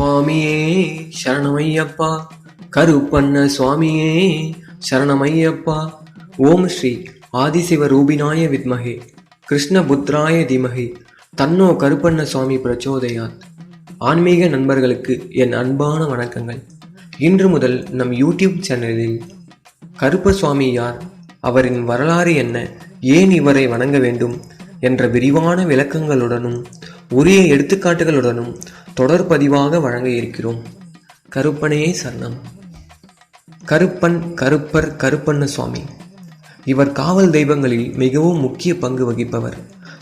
சுவாமியே சரணமையப்பா. கருப்பண்ண சுவாமியே சரணமையப்பா. ஓம் ஸ்ரீ ஆதிசிவ ரூபினாய வித்மகே கிருஷ்ணபுத்ராய திமகே தன்னோ கருப்பண்ண சுவாமி பிரச்சோதயாத். ஆன்மீக நண்பர்களுக்கு என் அன்பான வணக்கங்கள். இன்று முதல் நம் யூடியூப் சேனலில் கருப்ப சுவாமி யார் அவரின் வரலாறு என்ன ஏன் இவரை வணங்க வேண்டும் என்ற விரிவான விளக்கங்களுடனும் உரிய எடுத்துக்காட்டுகளுடனும் தொடர் பதிவாக வழங்க இருக்கிறோம் கருப்பனையே சரணம். கருப்பன் கருப்பர் கருப்பண்ண சுவாமி. இவர் காவல் தெய்வங்களில் மிகவும் முக்கிய பங்கு வகிப்பவர்.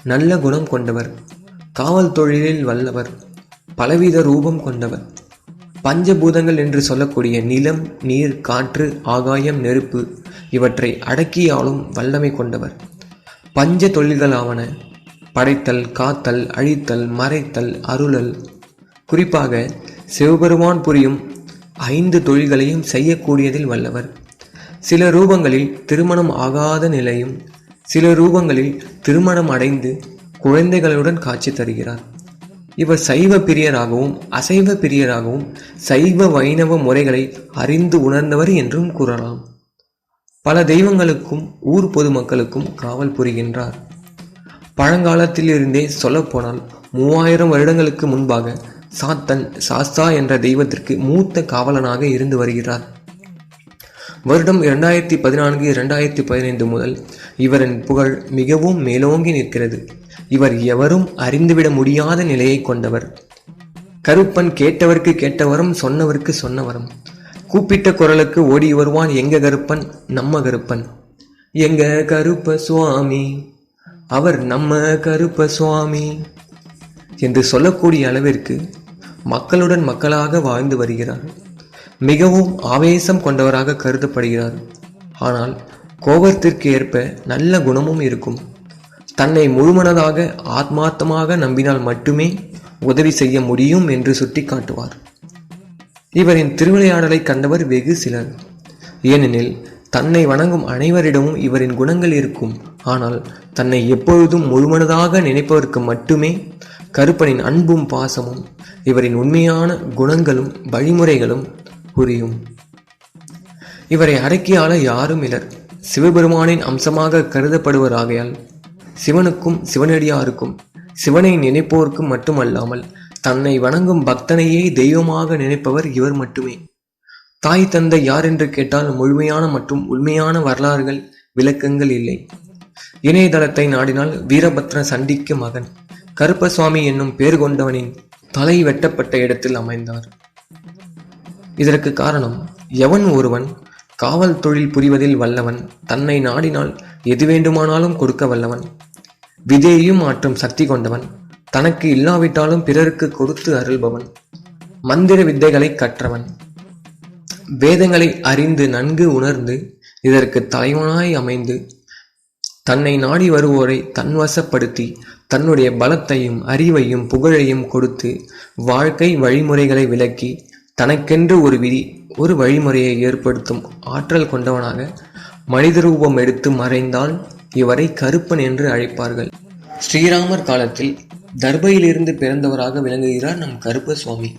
நல்ல குணம் கொண்டவர். காவல் தொழிலில் வல்லவர். பலவித ரூபம் கொண்டவர். பஞ்சபூதங்கள் என்று சொல்லக்கூடிய நிலம் நீர் காற்று ஆகாயம் நெருப்பு இவற்றை அடக்கியாலும் வல்லமை கொண்டவர். பஞ்ச தொழில்களாவன. படைத்தல் காத்தல் அழித்தல் மறைத்தல் அருளல் குறிப்பாக சிவபெருமான் புரியும் ஐந்து தொழில்களையும் செய்யக்கூடியதில் வல்லவர். சில ரூபங்களில் திருமணம் ஆகாத நிலையும் சில ரூபங்களில் திருமணம் அடைந்து குழந்தைகளுடன் காட்சி தருகிறார். இவர் சைவ பிரியராகவும் அசைவ பிரியராகவும் சைவ வைணவ முறைகளை அறிந்து உணர்ந்தவர் என்றும் கூறலாம். பல தெய்வங்களுக்கும் ஊர் பொதுமக்களுக்கும் காவல் புரிகின்றார். பழங்காலத்திலிருந்தே சொல்லப்போனால் மூவாயிரம் வருடங்களுக்கு முன்பாக சாத்தன் சாஸ்தா என்ற தெய்வத்திற்கு மூத்த காவலனாக இருந்து வருகிறார். வருடம் இரண்டாயிரத்தி பதினான்கு இரண்டாயிரத்தி பதினைந்து முதல் இவரின் புகழ் மிகவும் மேலோங்கி நிற்கிறது. இவர் எவரும் அறிந்துவிட முடியாத நிலையை கொண்டவர். கருப்பன் கேட்டவருக்கு கேட்டவரும் சொன்னவருக்கு சொன்னவரும். கூப்பிட்ட குரலுக்கு ஓடி வருவான் எங்க கருப்பன்? நம்ம கருப்பன். எங்க கருப்ப சுவாமி? அவர் நம்ம கருப்ப சுவாமி. என்று சொல்லக்கூடிய அளவிற்கு மக்களுடன் மக்களாக வாழ்ந்து வருகிறார். மிகவும் ஆவேசம் கொண்டவராக கருதப்படுகிறார். ஆனால் கோபத்திற்கு ஏற்ப நல்ல குணமும் இருக்கும். தன்னை முழுமனதாக ஆத்மார்த்தமாக நம்பினால் மட்டுமே உதவி செய்ய முடியும் என்று சுட்டிக்காட்டுவார். இவரின் திருவிளையாடலை கண்டவர் வெகு சிலர். ஏனெனில் தன்னை வணங்கும் அனைவரிடமும் இவரின் குணங்கள் இருக்கும். ஆனால் தன்னை எப்பொழுதும் முழுமனதாக நினைப்பவருக்கு மட்டுமே கருப்பனின் அன்பும் பாசமும் இவரின் உண்மையான குணங்களும் வழிமுறைகளும் புரியும். இவரை அடக்கியால யாரும் இலர் சிவபெருமானின் அம்சமாக கருதப்படுவராகையால் சிவனுக்கும் சிவனடியாருக்கும் சிவனை நினைப்போர்க்கும் மட்டுமல்லாமல் தன்னை வணங்கும் பக்தனையே தெய்வமாக நினைப்பவர் இவர் மட்டுமே. தாய் தந்தை யார் என்று கேட்டால் முழுமையான மற்றும் உண்மையான வரலாறுகள் விளக்கங்கள் இல்லை. இணையதளத்தை நாடினால் வீரபத்ர சண்டிக்கு மகன். கருப்பசுவாமி என்னும் பேர் கொண்டவனின் தலை வெட்டப்பட்ட இடத்தில் அமைந்தார். இதற்கு காரணம் எவன் ஒருவன் காவல் தொழில் புரிவதில் வல்லவன் தன்னை நாடினால் எது வேண்டுமானாலும் கொடுக்க வல்லவன். விதையையும் மாற்றும் சக்தி கொண்டவன் தனக்கு இல்லாவிட்டாலும் பிறருக்கு கொடுத்து அருள்பவன். மந்திர வித்தைகளை கற்றவன். வேதங்களை அறிந்து நன்கு உணர்ந்து இதற்கு தலைவனாய் அமைந்து தன்னை நாடி வருவோரை தன்வசப்படுத்தி தன்னுடைய பலத்தையும் அறிவையும் புகழையும் கொடுத்து வாழ்க்கை வழிமுறைகளை விளக்கி தனக்கென்று ஒரு விதி ஒரு வழிமுறையை ஏற்படுத்தும் ஆற்றல் கொண்டவனாக மனித ரூபம் எடுத்து மறைந்தால் இவரை கருப்பன் என்று அழைப்பார்கள். ஸ்ரீராமர் காலத்தில் தர்பையிலிருந்து பிறந்தவராக விளங்குகிறார் நம் கருப்ப சுவாமி.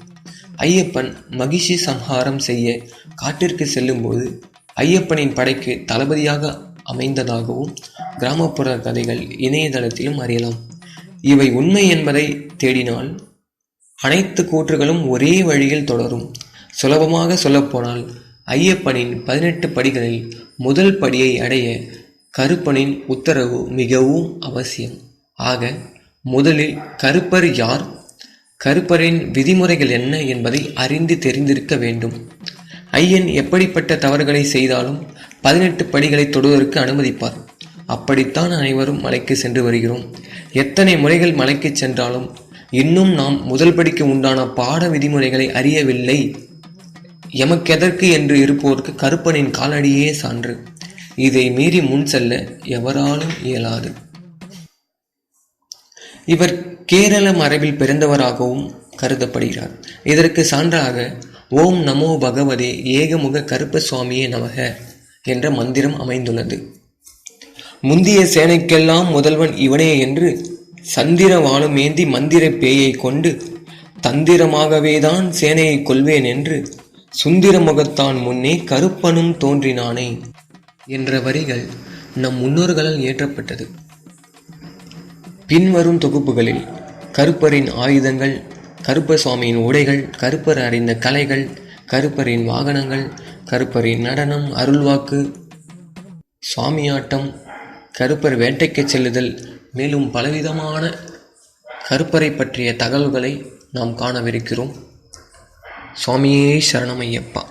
ஐயப்பன் மகிஷி சம்ஹாரம் செய்ய காட்டிற்கு செல்லும்போது ஐயப்பனின் படைக்கு தளபதியாக அமைந்ததாகவும் கிராமப்புற கதைகள் இணையதளத்திலும் அறியலாம். இவை உண்மை என்பதை தேடினால் அனைத்து கூற்றுகளும் ஒரே வழியில் தொடரும். சுலபமாக சொல்லப்போனால் ஐயப்பனின் பதினெட்டு படிகளில் முதல் படியை அடைய கருப்பனின் உத்தரவு மிகவும் அவசியம். ஆக முதலில் கருப்பர் யார்? கருப்பரின் விதிமுறைகள் என்ன என்பதை அறிந்து தெரிந்திருக்க வேண்டும். ஐயன் எப்படிப்பட்ட தவறுகளை செய்தாலும் பதினெட்டு படிகளை தொடுவதற்கு அனுமதிப்பார். அப்படித்தான் அனைவரும் மலைக்கு சென்று வருகிறோம். எத்தனை முறைகள் மலைக்கு சென்றாலும் இன்னும் நாம் முதல் படிக்கு உண்டான பாட விதிமுறைகளை அறியவில்லை. எமக்கெதற்கு என்று இருப்போருக்கு கருப்பனின் காலடியே சான்று. இதை மீறி முன் செல்ல எவராலும் இயலாது. இவர் கேரள மரபில் பிறந்தவராகவும் கருதப்படுகிறார். இதற்கு சான்றாக ஓம் நமோ பகவதே ஏகமுக கருப்ப சுவாமியே நமக என்ற மந்திரம் அமைந்துள்ளது. முந்திய சேனைக்கெல்லாம் முதல்வன் இவனே என்று சந்திர ஏந்தி மந்திர பேயை கொண்டு தந்திரமாகவேதான் சேனையை கொள்வேன் என்று சுந்திர முகத்தான் முன்னே கருப்பனும் தோன்றினானே என்ற வரிகள் நம் முன்னோர்களால் இயற்றப்பட்டது. பின்வரும் தொகுப்புகளில் கருப்பரின் ஆயுதங்கள் கருப்பசுவாமியின் உடைகள் கருப்பர் அறிந்த கலைகள் கருப்பரின் வாகனங்கள் கருப்பரின் நடனம் அருள்வாக்கு சுவாமியாட்டம் கருப்பர் வேட்டைக்கு செல்லுதல் மேலும் பலவிதமான கருப்பரை பற்றிய தகவல்களை நாம் காணவிருக்கிறோம். சுவாமியே சரணமையப்பா.